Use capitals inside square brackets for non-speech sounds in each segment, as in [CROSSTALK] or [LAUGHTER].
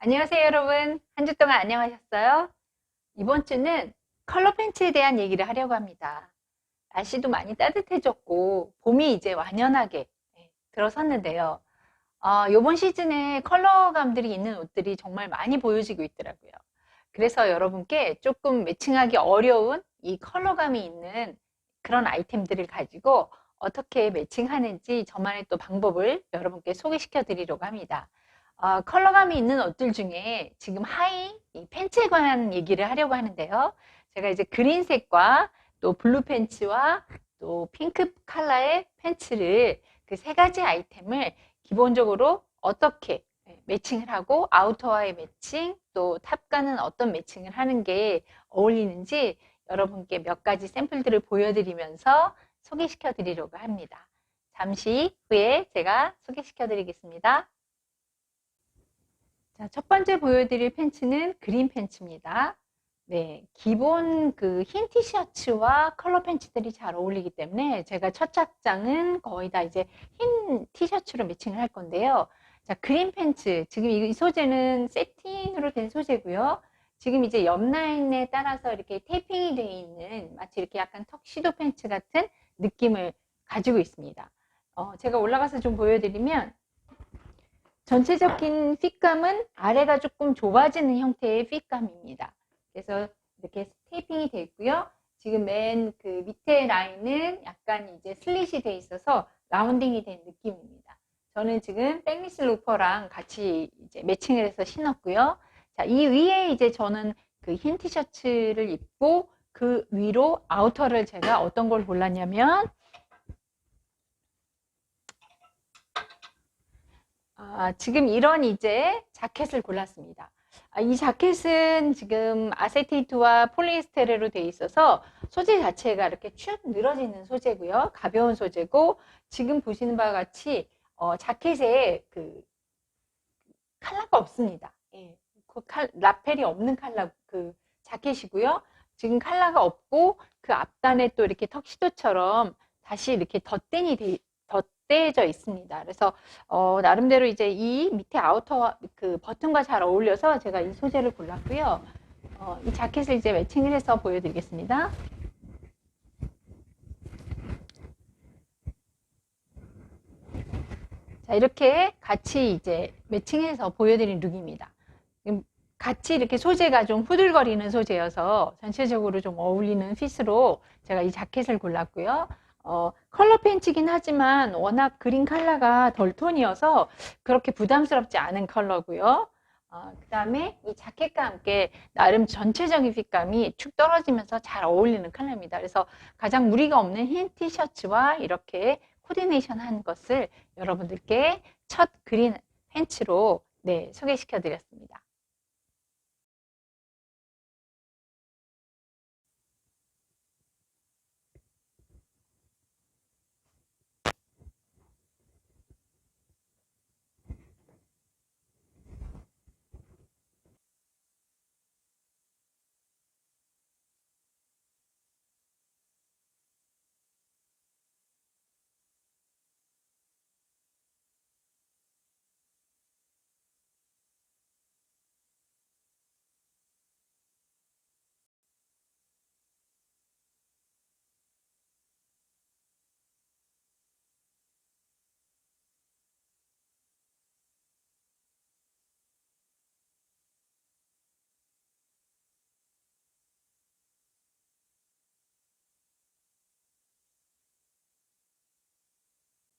안녕하세요, 여러분. 한 주 동안 안녕하셨어요? 이번 주는 컬러 팬츠에 대한 얘기를 하려고 합니다. 날씨도 많이 따뜻해졌고, 봄이 이제 완연하게 네, 들어섰는데요. 어, 이번 시즌에 컬러감들이 있는 옷들이 정말 많이 보여지고 있더라고요. 그래서 여러분께 조금 매칭하기 어려운 이 컬러감이 있는 그런 아이템들을 가지고 어떻게 매칭하는지 저만의 또 방법을 여러분께 소개시켜 드리려고 합니다. 어, 컬러감이 있는 옷들 중에 지금 하이 이 팬츠에 관한 얘기를 하려고 하는데요. 제가 이제 그린색과 또 블루 팬츠와 또 핑크 컬러의 팬츠를 그 세 가지 아이템을 기본적으로 어떻게 매칭을 하고 아우터와의 매칭 또 탑과는 어떤 매칭을 하는 게 어울리는지 여러분께 몇 가지 샘플들을 보여드리면서 소개시켜 드리려고 합니다. 잠시 후에 제가 소개시켜 드리겠습니다. 자, 첫 번째 보여드릴 팬츠는 그린 팬츠입니다. 네, 기본 그 흰 티셔츠와 컬러 팬츠들이 잘 어울리기 때문에 제가 첫 착장은 거의 다 이제 흰 티셔츠로 매칭을 할 건데요. 자, 그린 팬츠. 지금 이 소재는 세틴으로 된 소재고요. 지금 이제 옆 라인에 따라서 이렇게 테이핑이 되어 있는 마치 이렇게 약간 턱시도 팬츠 같은 느낌을 가지고 있습니다. 어, 제가 올라가서 좀 보여드리면 전체적인 핏감은 아래가 조금 좁아지는 형태의 핏감입니다. 그래서 이렇게 테이핑이 되어 있고요. 지금 맨 그 밑에 라인은 약간 이제 슬릿이 되어 있어서 라운딩이 된 느낌입니다. 저는 지금 백리스 로퍼랑 같이 이제 매칭을 해서 신었고요. 자, 이 위에 이제 저는 그 흰 티셔츠를 입고 그 위로 아우터를 제가 어떤 걸 골랐냐면 아, 지금 이런 이제 자켓을 골랐습니다. 아, 이 자켓은 지금 아세테이트와 폴리에스테르로 되어 있어서 소재 자체가 이렇게 축 늘어지는 소재고요. 가벼운 소재고 지금 보시는 바와 같이 어, 자켓에 그 칼라가 없습니다. 예, 그 칼, 라펠이 없는 칼라 그 자켓이고요. 지금 칼라가 없고 그 앞단에 또 이렇게 턱시도처럼 다시 이렇게 덧댄이 돼, 덧대져 있습니다. 그래서 어, 나름대로 이제 이 밑에 아우터 그 버튼과 잘 어울려서 제가 이 소재를 골랐고요. 어, 이 자켓을 이제 매칭을 해서 보여드리겠습니다. 자, 이렇게 같이 이제 매칭해서 보여드린 룩입니다. 같이 이렇게 소재가 좀 후들거리는 소재여서 전체적으로 좀 어울리는 핏으로 제가 이 자켓을 골랐고요. 어, 컬러 팬츠긴 하지만 워낙 그린 컬러가 덜 톤이어서 그렇게 부담스럽지 않은 컬러고요. 어, 그 다음에 이 자켓과 함께 나름 전체적인 핏감이 축 떨어지면서 잘 어울리는 컬러입니다. 그래서 가장 무리가 없는 흰 티셔츠와 이렇게 코디네이션 한 것을 여러분들께 첫 그린 팬츠로 네, 소개시켜 드렸습니다.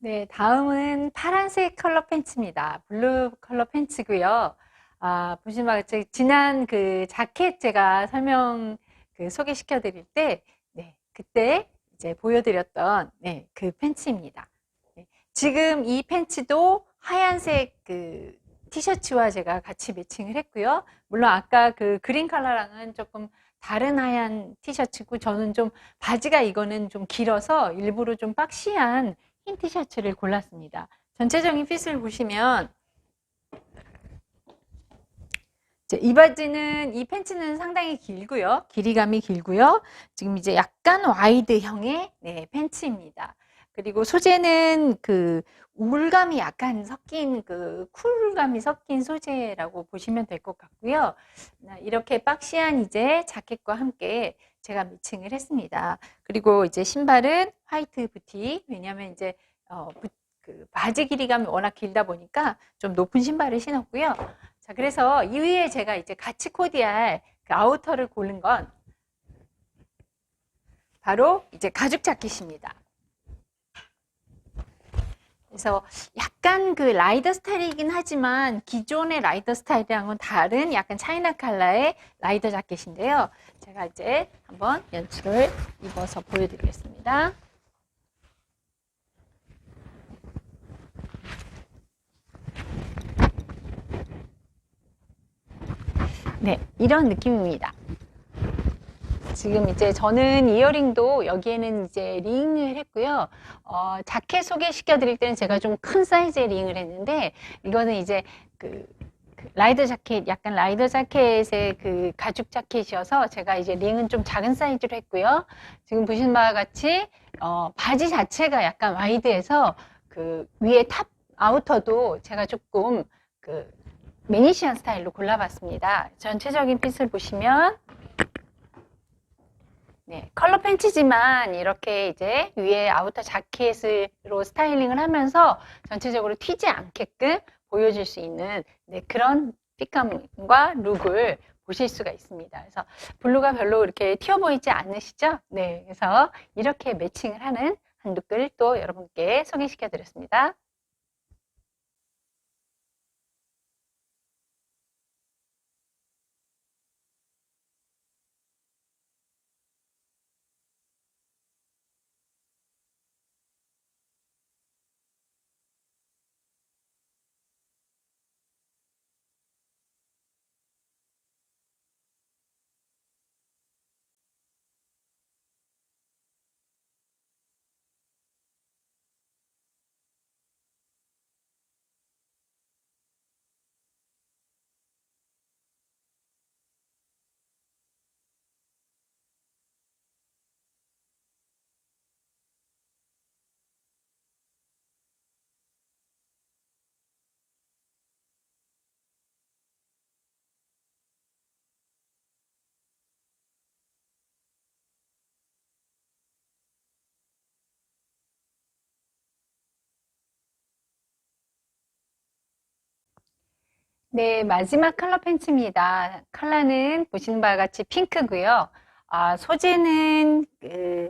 네, 다음은 파란색 컬러 팬츠입니다. 블루 컬러 팬츠고요. 아, 보시면 같이 지난 그 자켓 제가 설명 그 소개시켜 드릴 때, 네, 그때 이제 보여드렸던 네, 그 팬츠입니다. 네, 지금 이 팬츠도 하얀색 그 티셔츠와 제가 같이 매칭을 했고요. 물론 아까 그 그린 컬러랑은 조금 다른 하얀 티셔츠고 저는 좀 바지가 이거는 좀 길어서 일부러 좀 박시한 흰 티셔츠를 골랐습니다. 전체적인 핏을 보시면 이 바지는 이 팬츠는 상당히 길고요. 길이감이 길고요. 지금 이제 약간 와이드형의 네, 팬츠입니다. 그리고 소재는 그 우울감이 약간 섞인 그 쿨감이 섞인 소재라고 보시면 될 것 같고요. 나 이렇게 박시한 이제 자켓과 함께 제가 매칭을 했습니다. 그리고 이제 신발은 화이트 부티. 왜냐하면 이제 어, 부- 그 바지 길이감이 워낙 길다 보니까 좀 높은 신발을 신었고요. 자, 그래서 이 위에 제가 이제 같이 코디할 그 아우터를 고른 건 바로 이제 가죽 자켓입니다. 그래서 약간 그 라이더 스타일이긴 하지만 기존의 라이더 스타일이랑은 다른 약간 차이나 컬러의 라이더 자켓인데요. 제가 이제 한번 연출을 입어서 보여드리겠습니다. 네, 이런 느낌입니다. 지금 이제 저는 이어링도 여기에는 이제 링을 했고요. 어, 자켓 소개시켜 드릴 때는 제가 좀 큰 사이즈의 링을 했는데 이거는 이제 그, 그 라이더 자켓, 약간 라이더 자켓의 그 가죽 자켓이어서 제가 이제 링은 좀 작은 사이즈로 했고요. 지금 보시는 바와 같이 어, 바지 자체가 약간 와이드해서 그 위에 탑 아우터도 제가 조금 그 매니시한 스타일로 골라봤습니다. 전체적인 핏을 보시면 네, 컬러 팬츠지만 이렇게 이제 위에 아우터 자켓으로 스타일링을 하면서 전체적으로 튀지 않게끔 보여줄 수 있는 네, 그런 핏감과 룩을 보실 수가 있습니다. 그래서 블루가 별로 이렇게 튀어 보이지 않으시죠? 네, 그래서 이렇게 매칭을 하는 한 룩을 또 여러분께 소개시켜 드렸습니다. 네, 마지막 컬러 팬츠입니다. 컬러는 보시는 바와 같이 핑크고요. 아, 소재는 그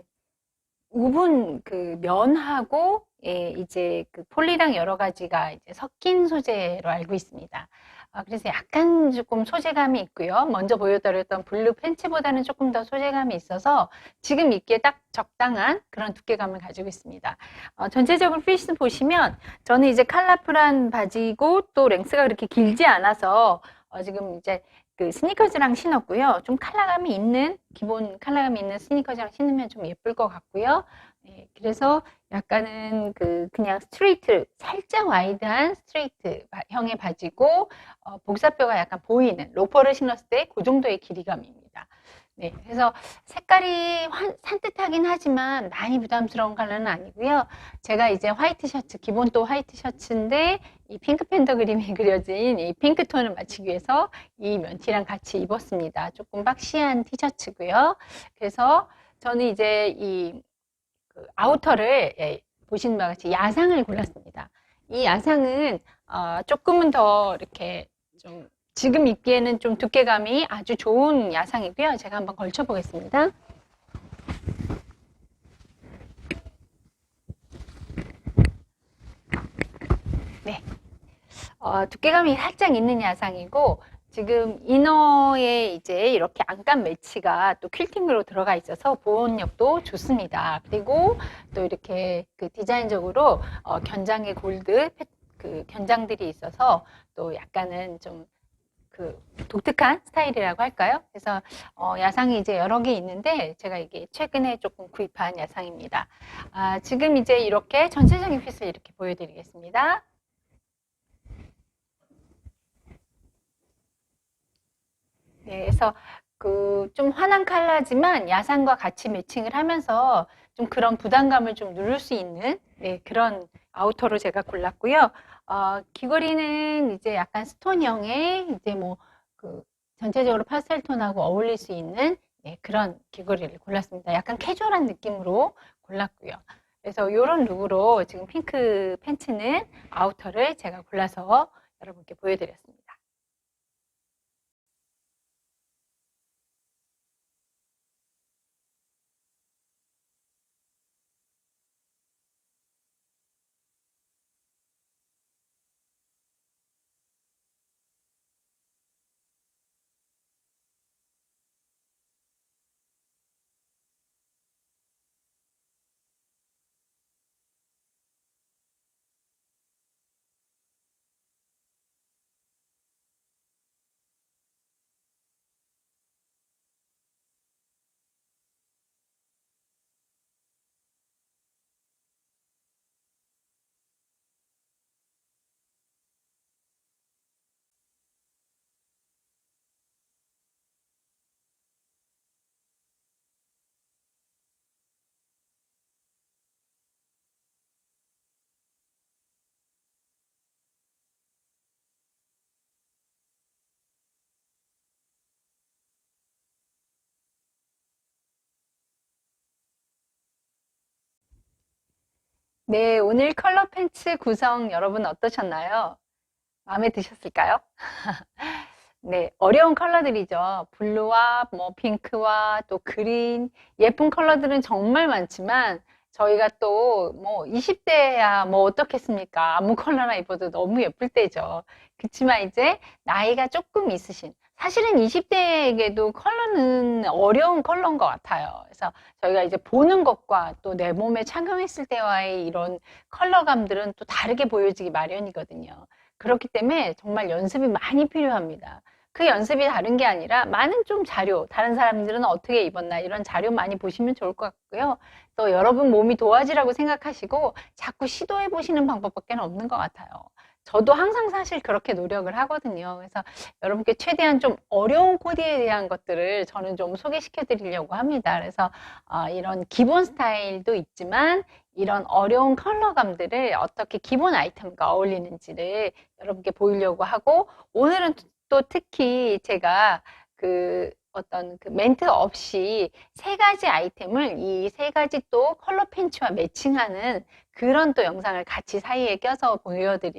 우분 그 면하고 예, 이제 그 폴리랑 여러 가지가 이제 섞인 소재로 알고 있습니다. 아, 그래서 약간 조금 소재감이 있고요. 먼저 보여드렸던 블루 팬츠보다는 조금 더 소재감이 있어서 지금 입기에 딱 적당한 그런 두께감을 가지고 있습니다. 어, 전체적으로 핏을 보시면 저는 이제 컬러풀한 바지고 또 랭스가 그렇게 길지 않아서 어, 지금 이제 그 스니커즈랑 신었고요. 좀 컬러감이 있는 기본 컬러감이 있는 스니커즈랑 신으면 좀 예쁠 것 같고요. 네, 그래서 약간은 그 그냥 스트레이트 살짝 와이드한 스트레이트 바- 형의 바지고 어, 복사뼈가 약간 보이는 로퍼를 신었을 때 그 정도의 길이감입니다. 네, 그래서 색깔이 환- 산뜻하긴 하지만 많이 부담스러운 컬러는 아니고요. 제가 이제 화이트 셔츠, 기본 또 화이트 셔츠인데 이 핑크 팬더 그림이 [LAUGHS] 그려진 이 핑크 톤을 맞추기 위해서 이 면티랑 같이 입었습니다. 조금 박시한 티셔츠고요. 그래서 저는 이제 이 그 아우터를 예, 보시는 바와 같이 야상을 골랐습니다. 이 야상은 어, 조금은 더 이렇게 좀 지금 입기에는 좀 두께감이 아주 좋은 야상이고요. 제가 한번 걸쳐 보겠습니다. 네. 어, 두께감이 살짝 있는 야상이고 지금 이너에 이제 이렇게 안감 매치가 또 퀼팅으로 들어가 있어서 보온력도 좋습니다. 그리고 또 이렇게 그 디자인적으로 어, 견장의 골드 패- 그 견장들이 있어서 또 약간은 좀 그 독특한 스타일이라고 할까요? 그래서 어, 야상이 이제 여러 개 있는데 제가 이게 최근에 조금 구입한 야상입니다. 아, 지금 이제 이렇게 전체적인 핏을 이렇게 보여드리겠습니다. 네, 그래서 그 좀 환한 컬러지만 야상과 같이 매칭을 하면서 좀좀 그런 부담감을 좀 누를 수 있는 네, 그런 아우터로 제가 골랐고요. 어, 귀걸이는 이제 약간 스톤형의 이제 뭐 그 전체적으로 파스텔 톤하고 어울릴 수 있는 네, 그런 귀걸이를 골랐습니다. 약간 캐주얼한 느낌으로 골랐고요. 그래서 이런 룩으로 지금 핑크 팬츠는 아우터를 제가 골라서 여러분께 보여드렸습니다. 네, 오늘 컬러 팬츠 구성 여러분 어떠셨나요? 마음에 드셨을까요? [LAUGHS] 네, 어려운 컬러들이죠. 블루와 뭐 핑크와 또 그린, 예쁜 컬러들은 정말 많지만 저희가 또 뭐 20대야 뭐 어떻겠습니까? 아무 [LAUGHS] 컬러나 입어도 너무 예쁠 때죠. 그렇지만 이제 나이가 조금 있으신 사실은 20대에게도 컬러는 어려운 컬러인 것 같아요. 그래서 저희가 이제 보는 것과 또 내 몸에 착용했을 때와의 이런 컬러감들은 또 다르게 보여지기 마련이거든요. 그렇기 때문에 정말 연습이 많이 필요합니다. 그 연습이 다른 게 아니라 많은 좀 자료, 다른 사람들은 어떻게 입었나 이런 자료 많이 보시면 좋을 것 같고요. 또 여러분 몸이 도화지라고 생각하시고 자꾸 시도해 보시는 방법밖에 없는 것 같아요. 저도 항상 사실 그렇게 노력을 하거든요. 그래서 여러분께 최대한 좀 어려운 코디에 대한 것들을 저는 좀 소개시켜 드리려고 합니다. 그래서 어, 이런 기본 스타일도 있지만 이런 어려운 컬러감들을 어떻게 기본 아이템과 어울리는지를 여러분께 보이려고 하고 오늘은 또 특히 제가 그 어떤 그 멘트 없이 세 가지 아이템을 이 세 가지 또 컬러 팬츠와 매칭하는 그런 또 영상을 같이 사이에 껴서 보여드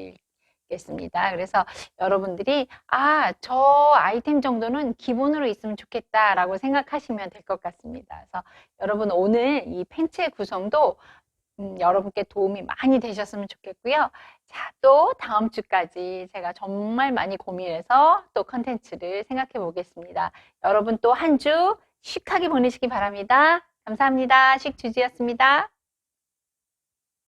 리겠습니다. 그래서 여러분들이 아, 저 아이템 정도는 기본으로 있으면 좋겠다라고 생각하시면 될 것 같습니다. 그래서 여러분 오늘 이 팬츠의 구성도 음, 여러분께 도움이 많이 되셨으면 좋겠고요. 자, 또 다음 주까지 제가 정말 많이 고민해서 또 컨텐츠를 생각해 보겠습니다. 여러분 또 한 주 씩하게 보내시기 바랍니다. 감사합니다. 식주지였습니다.